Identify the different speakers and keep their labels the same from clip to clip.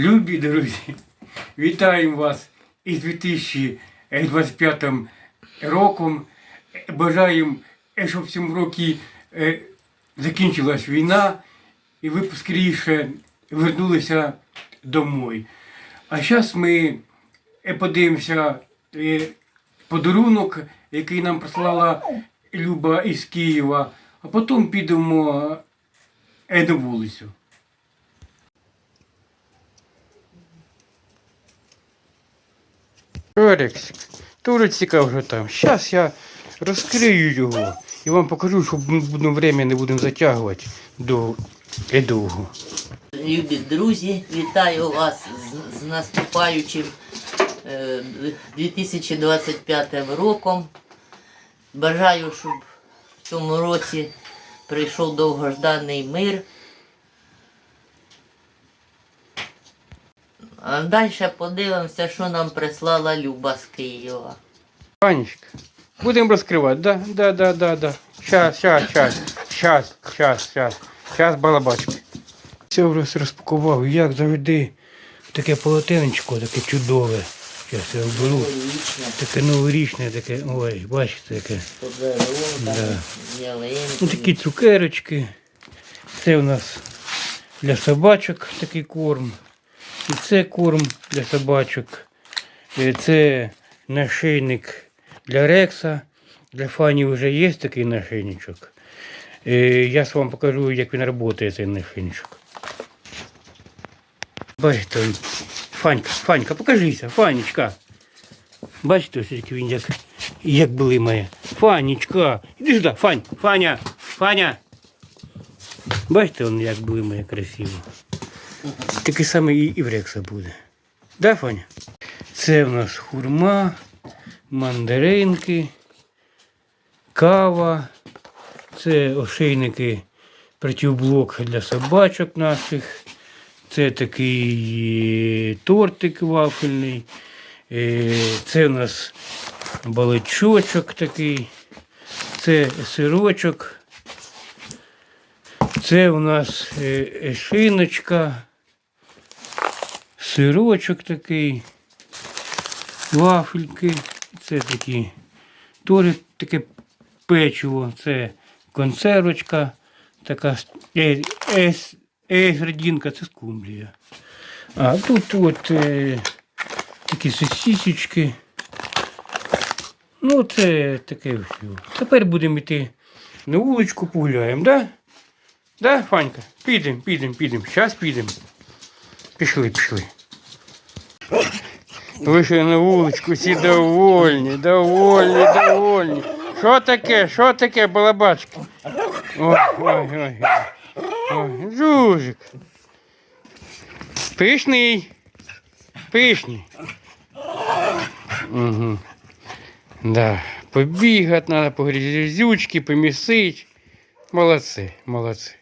Speaker 1: Любі друзі, вітаємо вас із 2025 роком. Бажаємо, е, щоб в цьому році е, закінчилась війна і ви скоріше вернулися домой. А зараз ми е, подивимося подарунок, який нам прислала Люба із Києва, а потім підемо на вулицю. Орексик, дуже цікаво, там. Зараз я розкрию його і вам покажу, щоб ми будемо время не будемо затягувати до довго.
Speaker 2: Любі друзі, вітаю вас з, наступаючим е, 2025 роком. Бажаю, щоб в цьому році прийшов довгожданий мир. А далі подивимося, що нам прислала Люба з Києва.
Speaker 1: Панечка, будемо розкривати, да? Да, да, да, да. Щас, щас, щас, щас, щас, щас, щас, балабачки. Все вже розпакував, як завжди, таке полотенечко, таке чудове. Зараз я оберу. Таке новорічне, таке, ой, бачите, таке. Да. Ну, такі цукерочки. Це у нас для собачок такий корм. І це корм для собачок. Е, Це нашийник для рекса. Для фані вже є такий нашийничок. Е, Я вам покажу, як він працює, цей нашийничок. Бачите. Фанька, Фанька, покажися, Фанечка. Бачите, ось він як, як блимає. Фанечка, іди сюди, Фань, Фаня, Фаня. Бачите, він як блимає красиво. Такий самий і, в Рекса буде. Да, Фаня? Це в нас хурма, мандаринки, кава. Це ошейники противблок для собачок наших. Це такий е, тортик вафельний. Е, Це у нас баличочок такий. Це сирочок. Це у нас е, шиночка, сирочок такий, вафельки. Це такі теж таке печиво, це консервочка, така е, е, е, це скумбрія. А тут от е, такі сосісечки. Ну, це таке все. Тепер будемо йти на вуличку погуляємо, да? Да, Фанька? Підемо, підемо, підемо. Зараз підемо. Пішли, пішли. Вийшли на вуличку, всі довольні, довольні, довольні. Що таке? Що таке, балабачки? Ой, ой, ой. ой. Жужик. Пишний. Пишний. Угу. Да. Побігати треба, по грязючки, помісить. Молодці, молодці.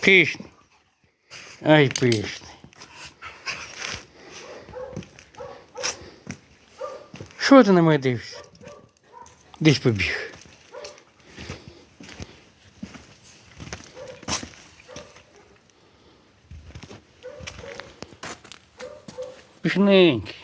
Speaker 1: Пишний. Ай, пишний. Що ти на мене дивишся? Десь побіг. Пишненький.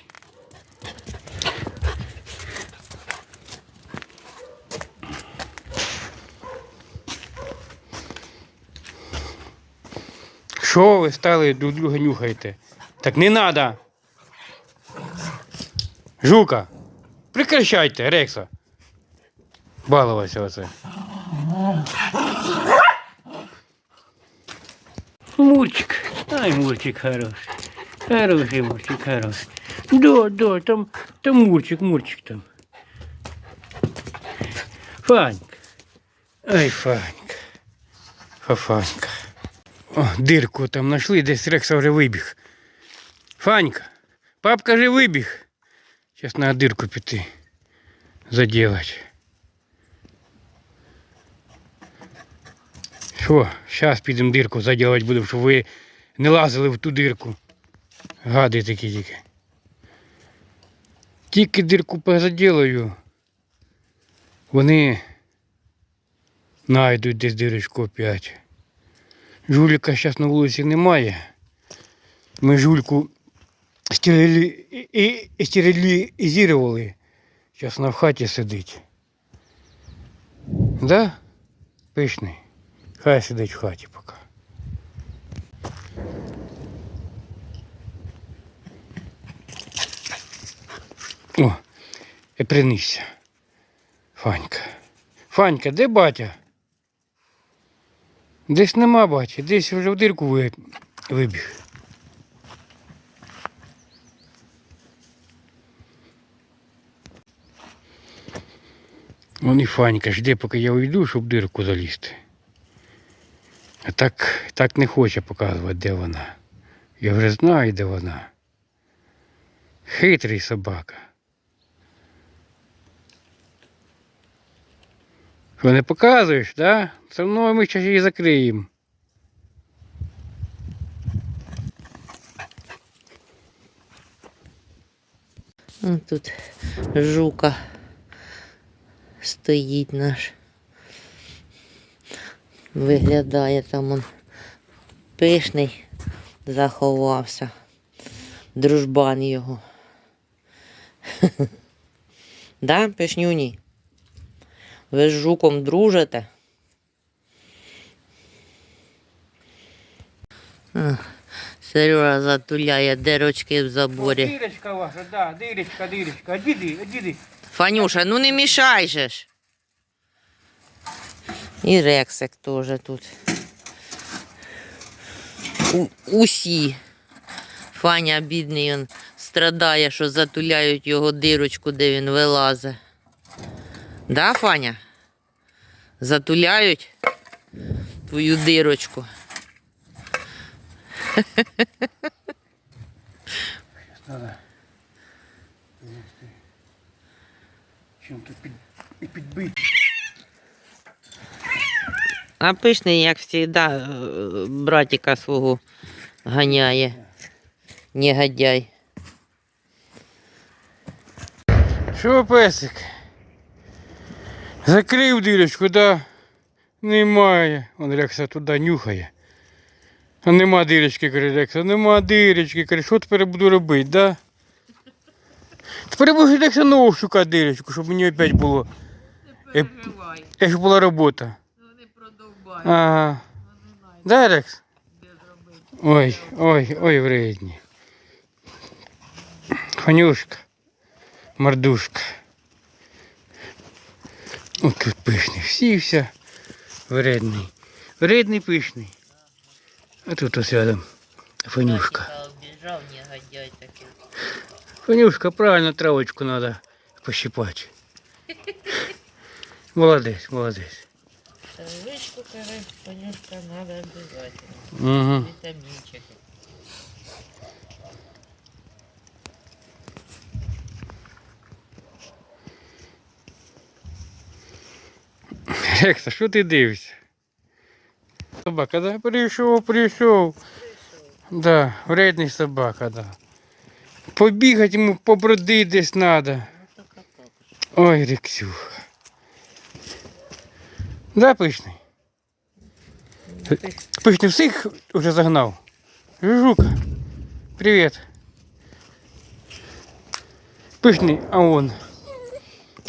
Speaker 1: Що ви стали друг друга нюхаєте? Так не надо. Жука, прекращайте, Рекса. Балувався оце. Мурчик. Ай, мурчик хороший. Хороший мурчик, хороший. Да, да, там, там мурчик, мурчик там. Фанька. Ай, Фанька. Фафанька. О, дирку там знайшли, десь Рекса вже вибіг. Фанька, папка же вибіг. Зараз на дирку піти. Заділати. Що, зараз підемо дирку заділати будемо, щоб ви не лазили в ту дирку. Гади такі тільки. Тільки дирку позаділаю. Вони знайдуть десь дирочку опять. Жуліка зараз на вулиці немає. Ми жульку стерилізували. Зараз вона в хаті сидить. Да? Пишний. Хай сидить в хаті поки. О, і принісся. Фанька. Фанька, де батя? Десь нема батя, десь вже в дирку вибіг. Вон і Фанька жде, поки я уйду, щоб дирку залізти. А так, так не хоче показувати, де вона. Я вже знаю, де вона. Хитрий собака. Що не показуєш, да? Все одно ми зараз її закриємо.
Speaker 2: Тут жука стоїть наш. Виглядає там он пишний, заховався. Дружбан його. Да, пишнюні? Ви з жуком дружите? Сережа затуляє дирочки в заборі.
Speaker 1: Дирочка ваша, да, дирочка, дирочка. Одіди, одіди.
Speaker 2: Фанюша, ну не мішай же ж. І Рексик теж тут. У, усі. Фаня бідний він страдає, що затуляють його дирочку, де він вилазить. Да, Фаня? Затуляють твою дирочку.
Speaker 1: Чим тут під, і підбити?
Speaker 2: А пишний, як завжди, е, братика свого ганяє. Негодяй.
Speaker 1: Що, песик? Закрив дирочку, да? Немає. Он Рекса туди нюхає. А нема дирочки, каже Рекса, нема дирочки, каже, що тепер буду робити, да? Тепер я буду Рекса нову шукати дирочку, щоб мені опять було. Е,
Speaker 2: переживай,
Speaker 1: е, щоб була робота.
Speaker 2: вони продовбають,
Speaker 1: Ага.
Speaker 2: вони знають,
Speaker 1: Да, Рекс?
Speaker 2: де зробити.
Speaker 1: Ой, ой, ой, вредні. Фанюшка, мордушка. Ось тут пишний, всі вся вредний. Вредний пишний. А тут ось рядом Фанюшка.
Speaker 2: Братика обіжав, негодяй такий.
Speaker 1: Фанюшка, правильно травочку треба пощипати. Молодець, молодець.
Speaker 2: Травичку, каже, Фанюшка, треба обов'язково.
Speaker 1: Угу.
Speaker 2: Вітамінчики.
Speaker 1: Рекса, що ти дивишся? Собака, да? Прийшов, прийшов. Да, вредний собака, да. Побігати йому побродити десь треба.
Speaker 2: Ну, то какак.
Speaker 1: Ой, Рексюха. Да, пишний?
Speaker 2: Ну, ти
Speaker 1: Пишний всіх вже загнав. Жука. Привіт. Пишний, а он.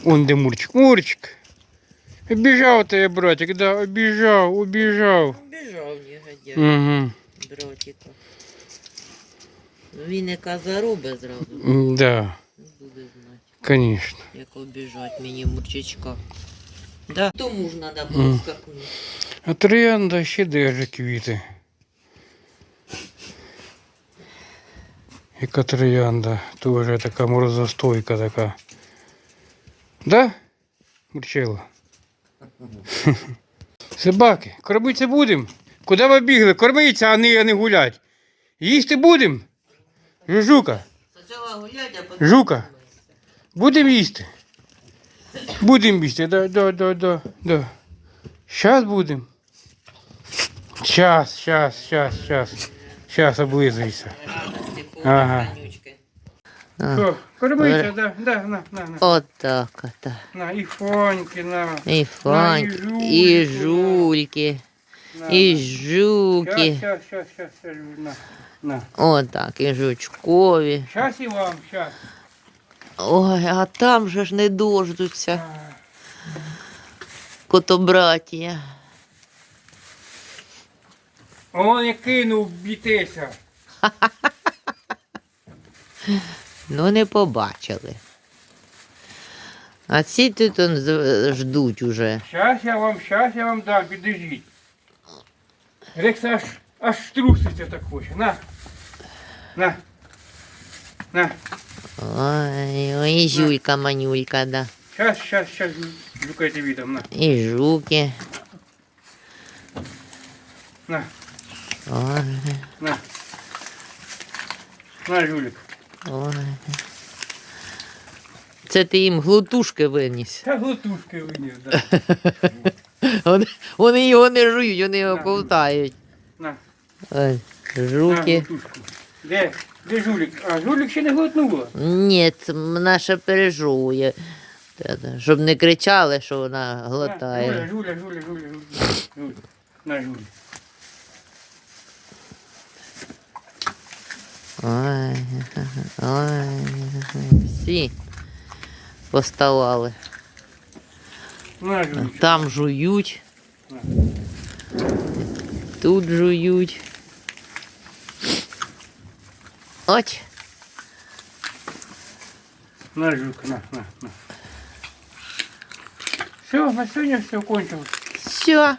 Speaker 1: Он де Мурчик. Мурчик. Обіжав тебе, братик, да, обіжав, обіжав.
Speaker 2: Обіжав негодяй,
Speaker 1: Угу.
Speaker 2: братика. Він яка заруби зразу.
Speaker 1: Да,
Speaker 2: Не буде знати,
Speaker 1: конечно.
Speaker 2: як обіжать мені мурчичка. Да. Тому ж треба було скакнути.
Speaker 1: А троянда ще держить квіти. Яка троянда, теж така морозостойка така. Да? Мурчила? Собаки, кормитися будемо? Куди ви бігли? Кормитися, а не, а не гулять. Їсти будемо? Жука,
Speaker 2: Спочатку гулять, а потім...
Speaker 1: Жука. будемо їсти? Будемо їсти, да, да, да, да, да. Щас будемо. Щас, щас, щас, щас. Щас облизуйся.
Speaker 2: Радості,
Speaker 1: Ага.
Speaker 2: конючки.
Speaker 1: Що, кормиться, да, да, на, на, на.
Speaker 2: Отак, отак.
Speaker 1: На, і фоньки, на.
Speaker 2: І фаньки, і
Speaker 1: жульку,
Speaker 2: жульки.
Speaker 1: на.
Speaker 2: І
Speaker 1: Щас,
Speaker 2: жуки.
Speaker 1: щас, щас, щас, щас, на, на.
Speaker 2: Отак, і жучкові.
Speaker 1: Щас і вам, щас.
Speaker 2: Ой, а там же ж не дождуться. Котобратія.
Speaker 1: Он я кинув бітеся.
Speaker 2: Ну, не побачили. А ці тут он ждуть уже.
Speaker 1: Щас я вам, щас я вам дам, підождіть. Рекс аж, аж труситься так хоче. На. На. На.
Speaker 2: Ой, ой, жулька манюлька, да.
Speaker 1: Щас, щас, щас, люкайте відом, на.
Speaker 2: І жуки.
Speaker 1: На,
Speaker 2: Ой,
Speaker 1: на. На, Жулік.
Speaker 2: ой. Це ти їм глутушки виніс.
Speaker 1: Та глотушки виніс, да.
Speaker 2: Вони, вони його не жують, вони його ковтають.
Speaker 1: На,
Speaker 2: Ой, жуки.
Speaker 1: Де? Де Жулік? А, Жулік ще не глотнула.
Speaker 2: Ні, це наша пережує. Та-та, Щоб не кричали, що вона глотає.
Speaker 1: Жуля, Жуля, Жуля, Жуля, Жуля. На, Жуля.
Speaker 2: Ой, ой, всі поставали.
Speaker 1: На, Жуля.
Speaker 2: Там жують. Тут жують. От.
Speaker 1: На, Жулька, на, на, на. Все, на сьогодні все кончилось.
Speaker 2: Все.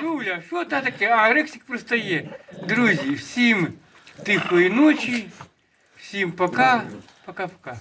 Speaker 1: Жуля, що та таке? А, Рексик пристає. Друзі, всім тихої ночі, всім пока. Пока-пока.